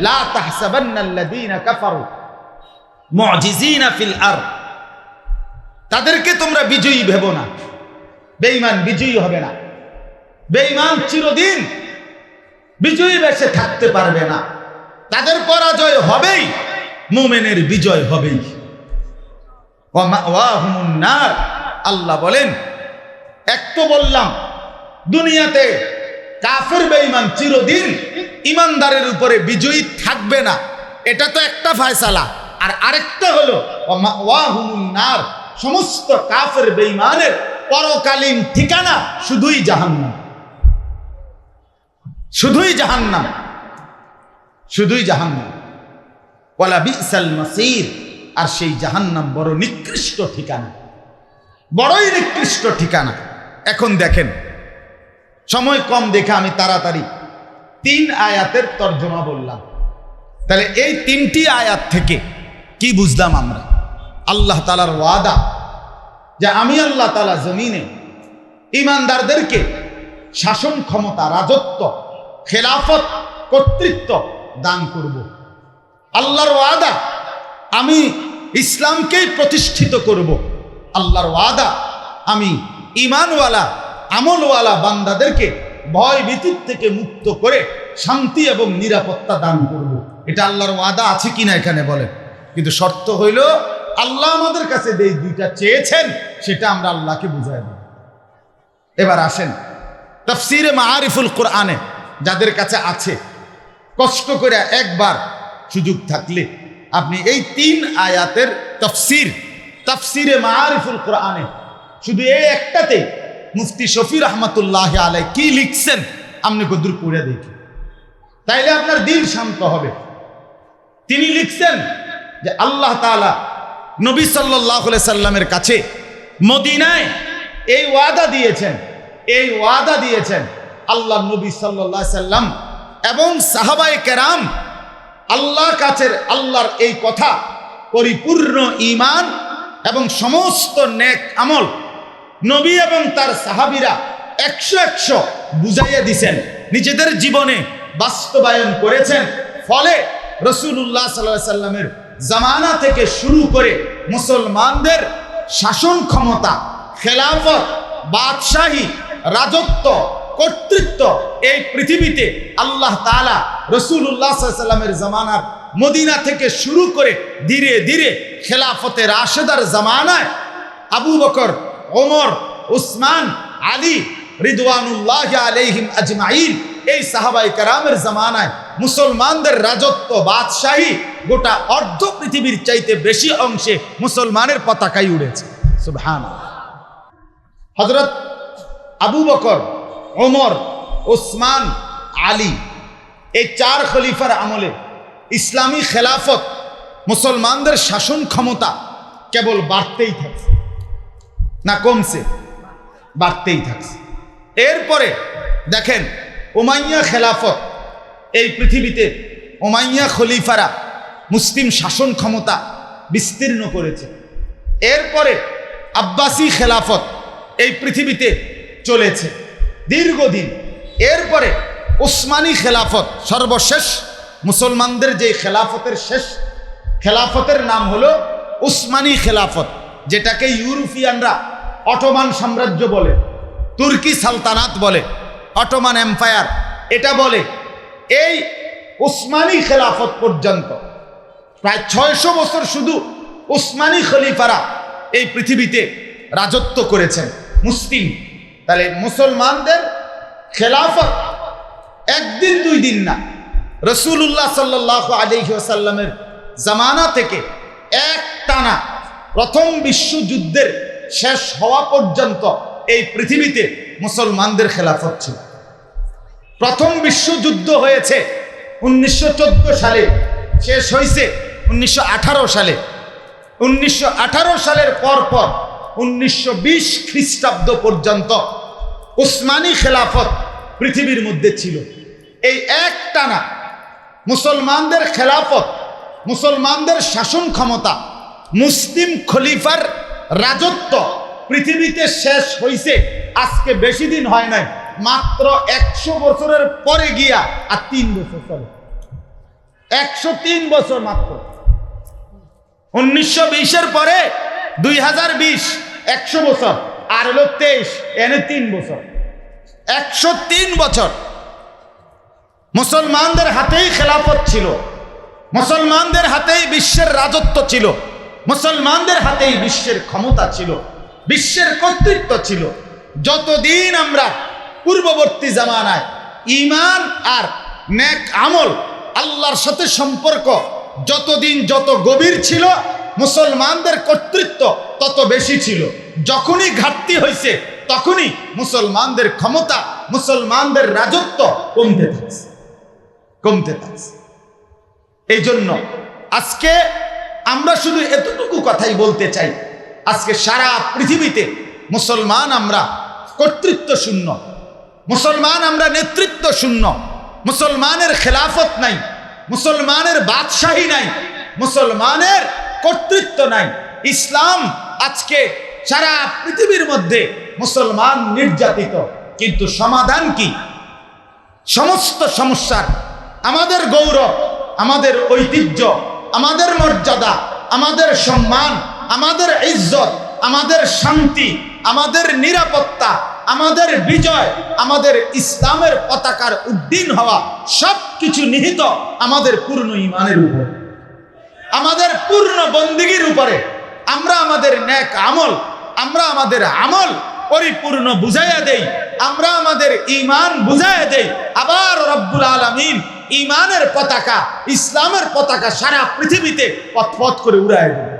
লা তাহসাবান্নাল্লাযীনা কাফারু মুজিজিনা ফিল আরদ। তাদেরকে তোমরা বিজয়ী ভেবো না। বেঈমান বিজয়ী হবে না। বেঈমান চিরদিন বিজয়ী বেশে থাকতে পারবে না। তাদের পরাজয় হবেই, মোমেনের বিজয় হবেই। আল্লাহ বলেন, এক তো বললাম, দুনিয়াতে কাফের বেঈমান চিরদিন ইমানদারের উপরে বিজয়ী থাকবে না। এটা তো একটা ফায়সালা। আর আরেকটা হলো নার। সমস্ত কাফের বেঈমানের পরকালীন ঠিকানা শুধুই জাহান্নাম। শুধুই জাহান্নাম। শুধুই জাহান্নাম। ওয়ালা বিসাল মাসির। আর সেই জাহান্নাম বড় নিকৃষ্ট ঠিকানা। বড়ই নিকৃষ্ট ঠিকানা। এখন দেখেন, সময় কম দেখে আমি তাড়াতাড়ি তিন আয়াতের তর্জমা বললাম। তাহলে এই তিনটি আয়াত থেকে কি বুঝলাম আমরা? আল্লাহ তালার ওয়াদা যে আমি আল্লাহ তালা জমিনে ইমানদারদেরকে শাসন ক্ষমতা, রাজত্ব, খেলাফত, কর্তৃত্ব দান করব। আল্লাহর ওয়াদা আমি ইসলামকেই প্রতিষ্ঠিত করব। আল্লাহর ওয়াদা আমি ইমানওয়ালা আমলওয়ালা বান্দাদেরকে ভয় ভীতির থেকে মুক্ত করে শান্তি এবং নিরাপত্তা দান করব। এটা আল্লাহর ওয়াদা আছে কিনা এখানে বলেন। কিন্তু শর্ত হইল, আল্লাহ আমাদের কাছে যে দুইটা চেয়েছেন, সেটা আমরা আল্লাহকে বুঝাই দেব। এবার আসেন তফসিরে মারিফুল কোরআনে, যাদের কাছে আছে, কষ্ট করে একবার সুযোগ থাকলে আপনি এই তিন আয়াতের তফসির, তফসিরে মারিফুল কোরআনে, শুধু এই একটাতে মুফতি শফি রহমতুল্লাহ আলাই কি লিখছেন? আপনি কদুর পড়ে দেখি। তাইলে আপনার দিন শান্ত হবে। তিনি লিখছেন যে আল্লাহ তালা নবী সাল্লাহ সাল্লামের কাছে মদিনায় এই ওয়াদা দিয়েছেন, এই ওয়াদা দিয়েছেন আল্লাহ নবী সাল্লাহ সাল্লাম এবং সাহাবায়ে কেরাম আল্লাহ কাছের আল্লাহর এই কথা পরিপূর্ণ ইমান এবং সমস্ত নেক আমল নবী এবং তার সাহাবিরা একশো একশো বুঝাইয়া দিছেন। নিজেদের জীবনে বাস্তবায়ন করেছেন। ফলে রসুল্লাহ সাল্লাহ সাল্লামের জামানা থেকে শুরু করে মুসলমানদের শাসন ক্ষমতা, খেলাফত, বাদশাহী, রাজত্ব, কর্তৃত্ব এই পৃথিবীতে আল্লাহ তালা রসুল্লাহ সাল্লামের জামানার মদিনা থেকে শুরু করে ধীরে ধীরে খেলাফতের রাশেদার জামানায় আবু বকর ওমর, উসমান, আলী রিদওয়ানুল্লাহ আলাইহিম আজমাইন। এই সাহাবাই কারামের জামানায় মুসলমানদের রাজত্ব বাদশাহী গোটা অর্ধ পৃথিবীর চাইতে বেশি অংশে মুসলমানের পতাকাই উড়েছে। সুবহান হজরত আবু বকর, ওমর ওসমান আলী এই চার খলিফার আমলে ইসলামী খেলাফত মুসলমানদের শাসন ক্ষমতা কেবল বাড়তেই থাকছে। না কমছে, বাড়তেই থাকছে। এরপরে দেখেন ওমাইয়া খেলাফত, এই পৃথিবীতে ওমাইয়া খলিফারা মুসলিম শাসন ক্ষমতা বিস্তীর্ণ করেছে। এরপরে আব্বাসী খেলাফত এই পৃথিবীতে চলেছে দীর্ঘদিন। এরপরে উসমানী খেলাফত, সর্বশেষ মুসলমানদের যে খেলাফতের শেষ, খেলাফতের নাম হলো উসমানী খেলাফত। যেটাকে ইউরোপিয়ানরা অটোমান সাম্রাজ্য বলে, তুর্কি সালতানাত বলে, অটোমান এম্পায়ার এটা বলে, এই উসমানী খেলাফত পর্যন্ত। প্রায় ছয়শো বছর শুধু উসমানী খলিফারা এই পৃথিবীতে রাজত্ব করেছেন, মুসলিম। তাহলে মুসলমানদের খেলাফত একদিন দুই দিন না। রসুল্লাহ সাল্লাহ আলিহাসাল্লামের জামানা থেকে এক টানা প্রথম বিশ্বযুদ্ধের শেষ হওয়া পর্যন্ত এই পৃথিবীতে মুসলমানদের খেলাফত ছিল। প্রথম বিশ্বযুদ্ধ হয়েছে উনিশশো চোদ্দ সালে, শেষ হয়েছে উনিশশো আঠারো সালে। উনিশশো আঠারো সালের পর পর উনিশশো বিশ খ্রিস্টাব্দ পর্যন্ত উসমানী খেলাফত পৃথিবীর মধ্যে ছিল। এই এক টানা মুসলমানদের খেলাফত, মুসলমানদের শাসন ক্ষমতা মুসলিম খলিফার রাজত্ব পৃথিবীতে শেষ হয়েছে আজকে বেশি দিন হয় নাই, মাত্র একশো বছরের পরে গিয়া, আর তিন বছর চলে। একশো তিন বছর মাত্র। উনিশশো বিশের পরে দুই হাজার বিশ, একশো বছর। আর হলো তেইশ, এনে তিন বছর। একশো তিন বছর। মুসলমানদের হাতেই খেলাফত ছিল। মুসলমানদের হাতেই বিশ্বের রাজত্ব ছিল। মুসলমানদের হাতেই বিশ্বের ক্ষমতা ছিল, বিশ্বের কর্তৃত্ব ছিল। যতদিন আমরা পূর্ববর্তী জামানায় ইমান আর নেক আমল, আল্লাহর সাথে সম্পর্ক যতদিন যত গভীর ছিল, মুসলমানদের কর্তৃত্ব তত বেশি ছিল। যখনই ঘাটতি হয়েছে, তখনই মুসলমানদের ক্ষমতা, মুসলমানদের রাজত্ব কমতে থাকছে। কমতে থাকছে। এই জন্য আজকে আমরা শুধু এতটুকু কথাই বলতে চাই। আজকে সারা পৃথিবীতে মুসলমান আমরা কর্তৃত্ব শূন্য মুসলমান আমরা নেতৃত্ব শূন্য মুসলমানের খেলাফত নাই। মুসলমানের বাদশাহী নাই। মুসলমানের কর্তৃত্ব নাই। ইসলাম আজকে সারা পৃথিবীর মধ্যে মুসলমান নির্যাতিত। কিন্তু সমাধান কি? সমস্ত সমস্যার। আমাদের গৌরব, আমাদের ঐতিহ্য আমাদের মর্যাদা, আমাদের সম্মান, আমাদের ইজ্জত, আমাদের শান্তি, আমাদের নিরাপত্তা, আমাদের বিজয়, আমাদের ইসলামের পতাকার উদ্দিন হওয়া সব কিছু নিহিত আমাদের পূর্ণ ইমানের উপর। আমাদের পূর্ণ বন্দিগির উপরে আমরা আমাদের ন্যাক আমল, আমরা আমাদের আমল পরিপূর্ণ বুঝাইয়া দেই, আমরা আমাদের ইমান বুঝাইয়া দেই। আবার রব্বুল আলমিন ইমানের পতাকা, ইসলামের পতাকা সারা পৃথিবীতে পথপথ করে উড়ায় দেয়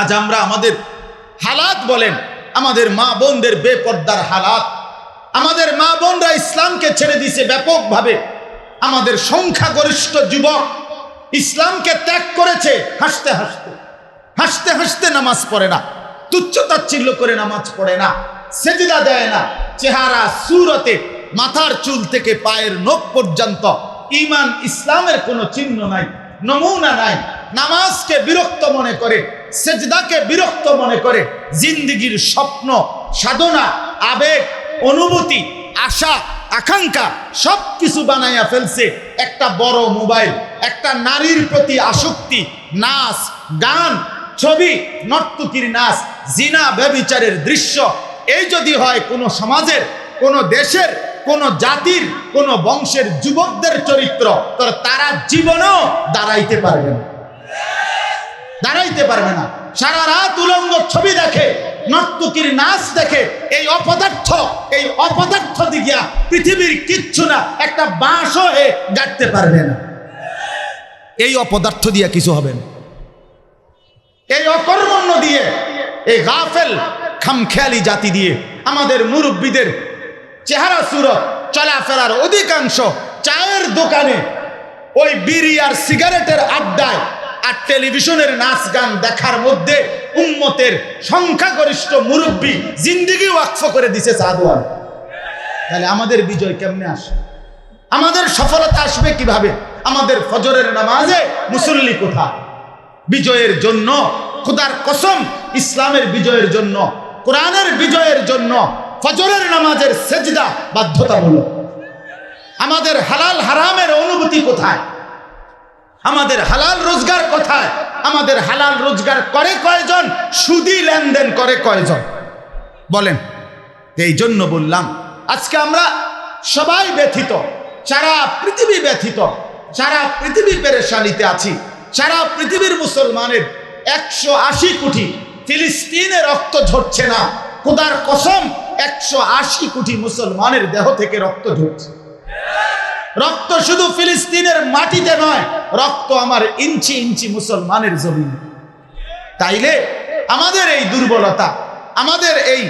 আজ আমরা আমাদের হালাত বলেন, আমাদের মা বোনদের বেপর্দার হালাত। আমাদের মা বোনরা ইসলামকে ছেড়ে দিছে ব্যাপকভাবে। আমাদের সংখ্যাগরিষ্ঠ যুবক ইসলামকে ত্যাগ করেছে, হাসতে হাসতে। হাসতে হাসতে নামাজ পড়ে না, তুচ্ছ তাচ্ছিল্য করে নামাজ পড়ে না, সেজিদা দেয় না, চেহারা, সুরতে মাথার চুল থেকে পায়ের নখ পর্যন্ত ইমান ইসলামের কোনো চিহ্ন নাই, নমুনা নাই। নামাজকে বিরক্ত মনে করে, সেজদাকে বিরক্ত মনে করে, জিন্দিগির স্বপ্ন, সাধনা, আবেগ, অনুভূতি, আশা, আকাঙ্ক্ষা সব কিছু বানাইয়া ফেলছে একটা বড় মোবাইল, একটা নারীর প্রতি আসক্তি, নাচ, গান, ছবি, নর্তকীর নাচ, জিনা ব্যবিচারের দৃশ্য। এই যদি হয় কোনো সমাজের, কোনো দেশের কোনো জাতির, কোনো বংশের যুবকদের চরিত্র, তারা জীবনও দাঁড়াইতে পারবে না। দাঁড়াইতে পারবে না। সারা রাত উলঙ্গ ছবি দেখে, নর্তকীর নাচ দেখে, এই অপদার্থ এই অপদার্থ দিকিয়া পৃথিবীর কিচ্ছু না, একটা বাঁশও হয়ে গাঁটতে পারবে না। এই অপদার্থ দিয়া কিছু হবে না। এই অকর্মণ্য দিয়ে, এই গাফেল, খামখেয়ালি জাতি দিয়ে, আমাদের মুরব্বীদের চেহারা সুরত, চলাফেরার অধিকাংশ চায়ের দোকানে ওই বিড়ি আর সিগারেটের আড্ডায় আর টেলিভিশনের নাচ গান দেখার মধ্যে উম্মতের সংখ্যাগরিষ্ঠ মুরব্বী জিন্দিগি ওয়াকফ করে দিছে সাদওয়ান তাহলে আমাদের বিজয় কেমনে আসে? আমাদের সফলতা আসবে কীভাবে? আমাদের ফজরের নামাজে মুসল্লি কোথা বিজয়ের জন্য, খুদার কসম, ইসলামের বিজয়ের জন্য, কোরআনের বিজয়ের জন্য ফজরের নামাজের সেজদা বাধ্যতামূলক। আমাদের হালাল হারামের অনুভূতি কোথায়? আমাদের হালাল রোজগার কোথায়? আমাদের হালাল রোজগার করে কয়জন? সুদি লেনদেন করে কয়জন? বলেন। এই জন্য বললাম, আজকে আমরা সবাই ব্যথিত, সারা পৃথিবী ব্যথিত, সারা পৃথিবী পেরেশানিতে আছি, সারা পৃথিবীর মুসলমানের একশো আশি কোটি ফিলিস্তিনে রক্ত ঝরছে না। খোদার কসম একশো আশি কোটি মুসলমানের দেহ থেকে রক্ত ঝরছে রক্ত শুধু ফিলিস্তিনের মাটিতে নয়, রক্ত আমার ইঞ্চি ইঞ্চি মুসলমানের জমিন। তাইলে আমাদের এই দুর্বলতা, আমাদের এই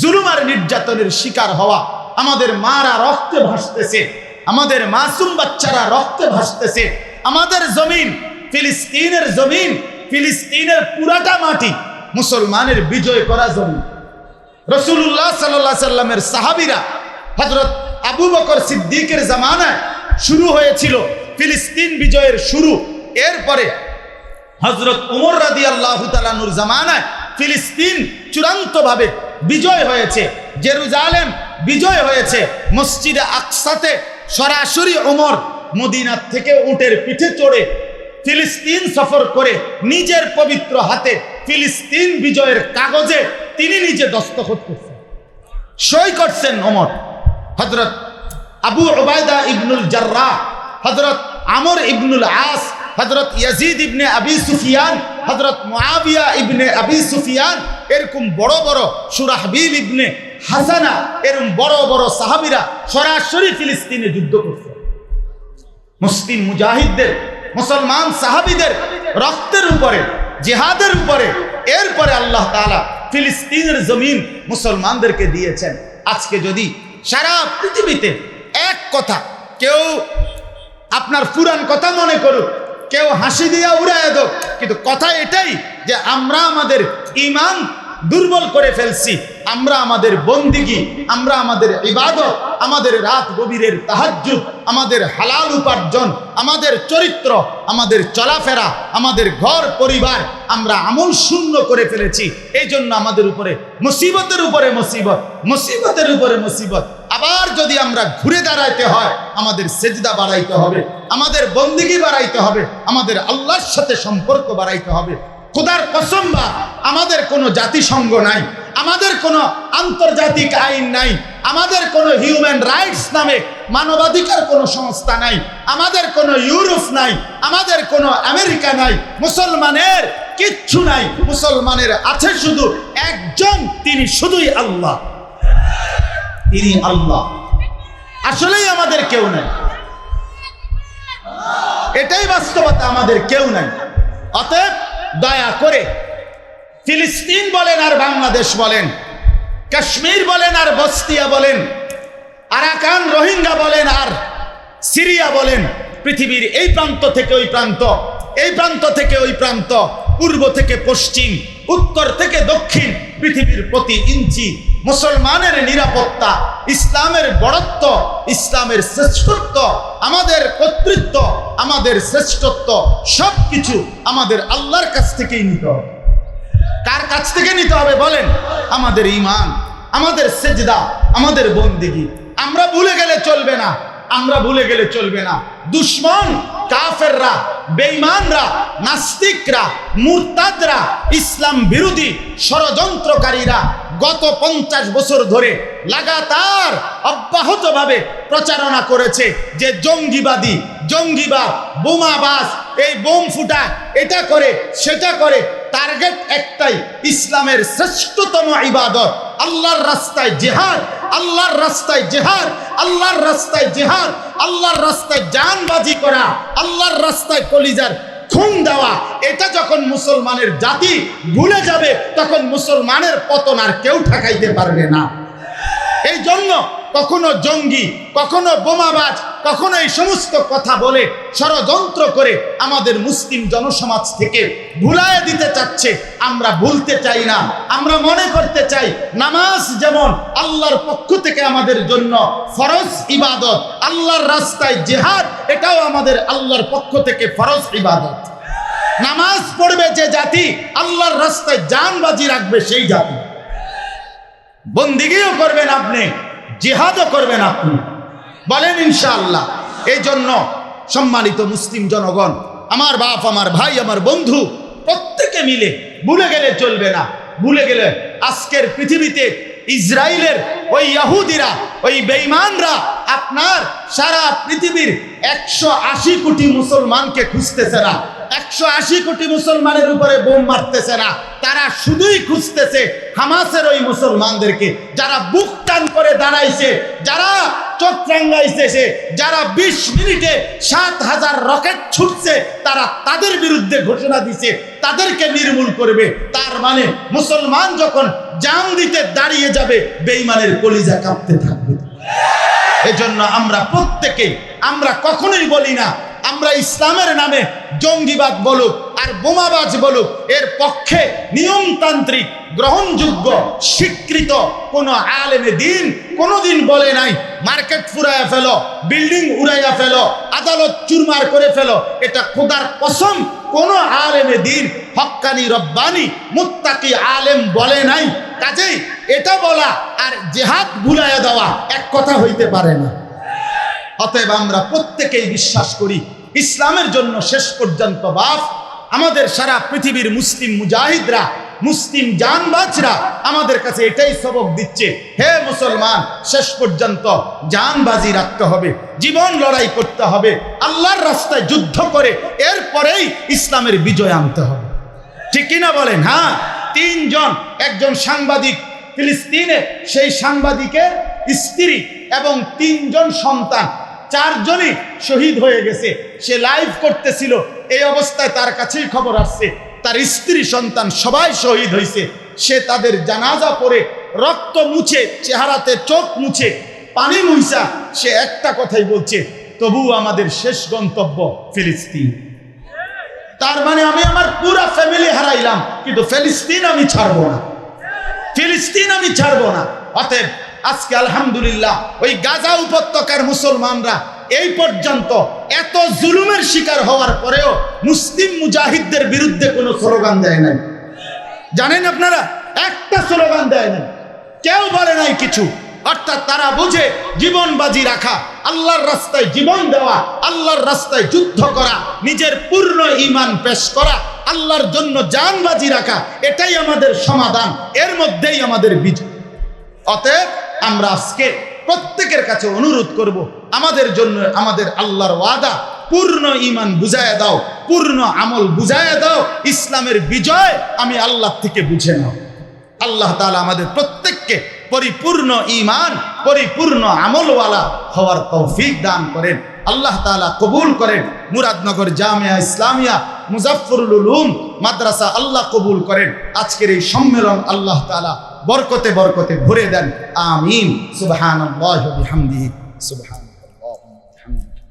জুলুমার নির্যাতনের শিকার হওয়া, আমাদের মারা রক্তে ভাসতেছে, আমাদের মাসুম বাচ্চারা রক্তে ভাসতেছে, আমাদের জমিন, ফিলিস্তিনের জমিন, ফিলিস্তিনের পুরাটা মাটি মুসলমানের বিজয় করা জমিন। রসুল্লাহ সাল্লাহ সাল্লামের সাহাবিরা হজরত আবু বকর সিদ্দিকের জামানায় শুরু হয়েছিল ফিলিস্তিন বিজয়ের শুরু। এরপরে হজরত উমর রাদি আল্লাহ তালানুর জামানায় ফিলিস্তিন চূড়ান্তভাবে বিজয় হয়েছে, জেরুজালেম বিজয় হয়েছে, মসজিদে আকসাতে সরাসরি ওমর মদিনার থেকে উটের পিঠে চড়ে ফিলিস্তিন সফর করে নিজের পবিত্র হাতে ফিলিস্তিন বিজয়ের কাগজে তিনি নিজে দস্তখত করছেন। সই করছেন ওমর। হজরত আবু ওবায়দা ইবনুল জার্রা হজরত আমর ইবনুল আস হজরত ইয়াজিদ ইবনে আবি সুফিয়ান হজরত মুআবিয়া ইবনে আবি সুফিয়ান, এরকম বড় বড় সুরাহবিল ইবনে হাসানা, এরকম বড় বড় সাহাবিরা সরাসরি ফিলিস্তিনে যুদ্ধ করছে মুসলিম মুজাহিদদের, মুসলমান সাহাবিদের রক্তের উপরে, জেহাদের উপরে, এরপরে আল্লাহ তাআলা ফিলিস্তিনের জমিন মুসলমানদেরকে দিয়েছেন। আজকে যদি সারা পৃথিবীতে এক কথা কেউ আপনার পুরান কথা মনে করুক, কেউ হাসি দিয়া উড়ায় দোক, কিন্তু কথা এটাই যে আমরা আমাদের ইমান দুর্বল করে ফেলছি। আমরা আমাদের বন্দিগি, আমরা আমাদের ইবাদত, আমাদের রাত গভীরের তাহাজ্জুদ, আমাদের হালাল উপার্জন, আমাদের চরিত্র, আমাদের চলাফেরা, আমাদের ঘর পরিবার আমরা আমল শূন্য করে ফেলেছি। এই জন্য আমাদের উপরে মুসিবতের উপরে মুসিবত, মুসিবতের উপরে মুসিবত। আবার যদি আমরা ঘুরে দাঁড়াইতে হয়, আমাদের সেজদা বাড়াইতে হবে, আমাদের বন্দিগি বাড়াইতে হবে, আমাদের আল্লাহর সাথে সম্পর্ক বাড়াইতে হবে। খোদার কসম বা, আমাদের কোনো জাতিসংঘ নাই। আমাদের কোনো আন্তর্জাতিক আইন নাই, আমাদের কোনো হিউম্যান রাইটস নামে মানবাধিকার কোনো সংস্থা নাই, আমাদের কোনো ইউরোপ নাই, আমাদের কোনো আমেরিকা নাই, মুসলমানের কিচ্ছু নাই, মুসলমানের আছে শুধু একজন, তিনি শুধুই আল্লাহ। তিনি আল্লাহ। আসলেই আমাদের কেউ নাই। এটাই বাস্তবতা, আমাদের কেউ নাই। অতএব দয়া করে ফিলিস্তিন বলেন আর বাংলাদেশ বলেন, কাশ্মীর বলেন আর বস্তিয়া বলেন, আরাকান রোহিঙ্গা বলেন আর সিরিয়া বলেন, পৃথিবীর এই প্রান্ত থেকে ওই প্রান্ত, এই প্রান্ত থেকে ওই প্রান্ত, পূর্ব থেকে পশ্চিম, উত্তর থেকে দক্ষিণ, পৃথিবীর প্রতি ইঞ্চি, মুসলমানের নিরাপত্তা, ইসলামের বড়ত্ব, ইসলামের শ্রেষ্ঠত্ব, আমাদের কর্তৃত্ব, আমাদের শ্রেষ্ঠত্ব সব কিছু আমাদের আল্লাহর কাছ থেকেই নিতে হবে। কাছ থেকে নিতে হবে, বলেন। আমাদের ইমান আমাদের সেজদা, আমাদের বন্দিগি, আমরা ভুলে গেলে চলবে না, আমরা ভুলে গেলে চলবে না। দুশ্মন, কাফেররা, বেঈমানরা, নাস্তিকরা, মুরতাদরা, ইসলাম বিরোধী ষড়যন্ত্রকারীরা গত পঞ্চাশ বছর ধরে লাগাতার অব্যাহতভাবে প্রচারণা করেছে যে জঙ্গিবাদী, জঙ্গিবাদ বোমাবাস এই বোম ফুটা এটা করে, সেটা করে টার্গেট একটাই, ইসলামের শ্রেষ্ঠতম ইবাদত। আল্লাহর রাস্তায় জেহাদ, আল্লাহর রাস্তায় জেহাদ, আল্লাহর রাস্তায় জেহাদ, আল্লাহর রাস্তায় জানবাজি করা, আল্লাহর রাস্তায় কলিজার খুন দেওয়া। এটা যখন মুসলমানের জাতি ভুলে যাবে, তখন মুসলমানের পতন আর কেউ ঠেকাইতে পারবে না। এই জন্য কখনো জঙ্গি, কখনো বোমাবাজ কখনো এই সমস্ত কথা বলে, ষড়যন্ত্র করে আমাদের মুসলিম জনসমাজ থেকে ভুলায় দিতে চাচ্ছে। আমরা ভুলতে চাই না। আমরা মনে করতে চাই নামাজ যেমন আল্লাহর পক্ষ থেকে আমাদের জন্য ফরজ ইবাদত, আল্লাহর রাস্তায় জেহাদ, এটাও আমাদের আল্লাহর পক্ষ থেকে ফরজ ইবাদত। নামাজ পড়বে যে জাতি, আল্লাহর রাস্তায় জানবাজি রাখবে সেই জাতি। বন্দিগিও করবেন আপনি, জিহাদও করবেন আপনি। বলেন ইনশাআল্লাহ। এই জন্য সম্মানিত মুসলিম জনগণ, আমার বাপ, আমার ভাই, আমার বন্ধু, প্রত্যেকে মিলে ভুলে গেলে চলবে না। ভুলে গেলে আজকের পৃথিবীতে ইসরায়েলের ওই ইয়াহুদিরা, ওই বেঈমানরা আপনার সারা পৃথিবীর একশো আশি কোটি মুসলমানকে খুঁজতেছে না। একশো আশি কোটি মুসলমানের উপরে বোম মারতেছে না। তারা শুধুই খুঁজতেছে হামাসের ওই মুসলমানদেরকে। যারা বুক টান করে দাঁড়াইছে, যারা চোখ রাঙ্গাইছে সে, যারা বিশ মিনিটে সাত হাজার রকেট ছুটছে, তারা তাদের বিরুদ্ধে ঘোষণা দিছে, তাদেরকে নির্মূল করবে। তার মানে মুসলমান যখন জান দিতে দাঁড়িয়ে যাবে বেইমানের কলিজা কাঁপতে থাকবে। এজন্য আমরা প্রত্যেকে, আমরা কখনোই বলি না আমরা ইসলামের নামে জঙ্গিবাদ বলুক আর বোমাবাজ বলুক এর পক্ষে নিয়মতান্ত্রিক, গ্রহণযোগ্য, স্বীকৃত কোন আলেমে দিন কোনোদিন বলে নাই। মার্কেট ফুরাইয়া ফেলো, বিল্ডিং উড়াইয়া ফেলো, আদালত চুরমার করে ফেলো। এটা খোদার কসম, কোন আলেমে দিন হক্কানি, রব্বানি, মুত্তাকি আলেম বলে নাই। কাজেই এটা বলা আর জেহাদ ভুলাইয়া দেওয়া এক কথা হইতে পারে না। অতএব আমরা প্রত্যেকেই বিশ্বাস করি, ইসলামের জন্য শেষ পর্যন্ত বাস। আমাদের সারা পৃথিবীর মুসলিম মুজাহিদরা, মুসলিম জানবাজরা আমাদের কাছে এটাই সবক দিচ্ছে। হে মুসলমান, শেষ পর্যন্ত জানবাজি রাখতে হবে, জীবন লড়াই করতে হবে, আল্লাহর রাস্তায় যুদ্ধ করে এরপরেই ইসলামের বিজয় আনতে হবে। ঠিক কিনা বলেন? হ্যাঁ তিনজন, একজন সাংবাদিক ফিলিস্তিনে, সেই সাংবাদিকের স্ত্রী এবং তিনজন সন্তান চারজনই শহীদ হয়ে গেছে। সে লাইভ করতেছিল। এই অবস্থায় তার কাছেই খবর আসছে। তার স্ত্রী, সন্তান সবাই শহীদ হয়েছে সে তাদের জানাজা পরে রক্ত মুছে, চেহারাতে চোখ মুছে, পানি মুইসা, সে একটা কথাই বলছে, তবু আমাদের শেষ গন্তব্য ফিলিস্তিন। তার মানে আমি আমার পুরা ফ্যামিলি হারাইলাম, কিন্তু ফিলিস্তিন আমি ছাড়বো না। ফিলিস্তিন আমি ছাড়বো না। অতএব আজকে আলহামদুলিল্লাহ, ওই গাজা উপত্যকার মুসলমানরা এই পর্যন্ত এত জুলুমের শিকার হওয়ার পরেও মুসলিম মুজাহিদদের বিরুদ্ধে কোনো স্লোগান দেয় নাই। জানেন আপনারা? একটা স্লোগান দেয় নাই। কেউ বলে নাই কিছু। অর্থাৎ তারা বুঝে জীবন বাজি রাখা, আল্লাহর রাস্তায় জীবন দেওয়া, আল্লাহর রাস্তায় যুদ্ধ করা, নিজের পূর্ণ ইমান পেশ করা, আল্লাহর জন্য জান বাজি রাখা, এটাই আমাদের সমাধান, এর মধ্যেই আমাদের বিজয়। অতএব আমরা আজকে প্রত্যেকের কাছে অনুরোধ করব, আমাদের জন্য আমাদের আল্লাহর ওয়াদা, পূর্ণ ইমান বুঝায় দাও, পূর্ণ আমল বুঝায় দাও, ইসলামের বিজয় আমি আল্লাহ থেকে বুঝে নাও। আল্লাহ তাআলা আমাদের প্রত্যেককে পরিপূর্ণ ইমান পরিপূর্ণ আমলওয়ালা হওয়ার তৌফিক দান করেন। আল্লাহ তাআলা কবুল করেন। মুরাদনগর জামিয়া ইসলামিয়া, মুজাফফরুল উলুম মাদ্রাসা আল্লাহ কবুল করেন। আজকের এই সম্মেলন আল্লাহ তাআলা বরকতে বরকতে ভরে দেন আমিন সুবহানাল্লাহি ওয়া বিহামদিহি সুবহানাল্লাহি ওয়া বিহামদিহি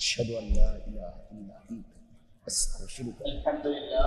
আশহাদু আল্লা ইলাহা ইল্লা আনতা আস্তাগফিরুকা আলহামদুলিল্লাহ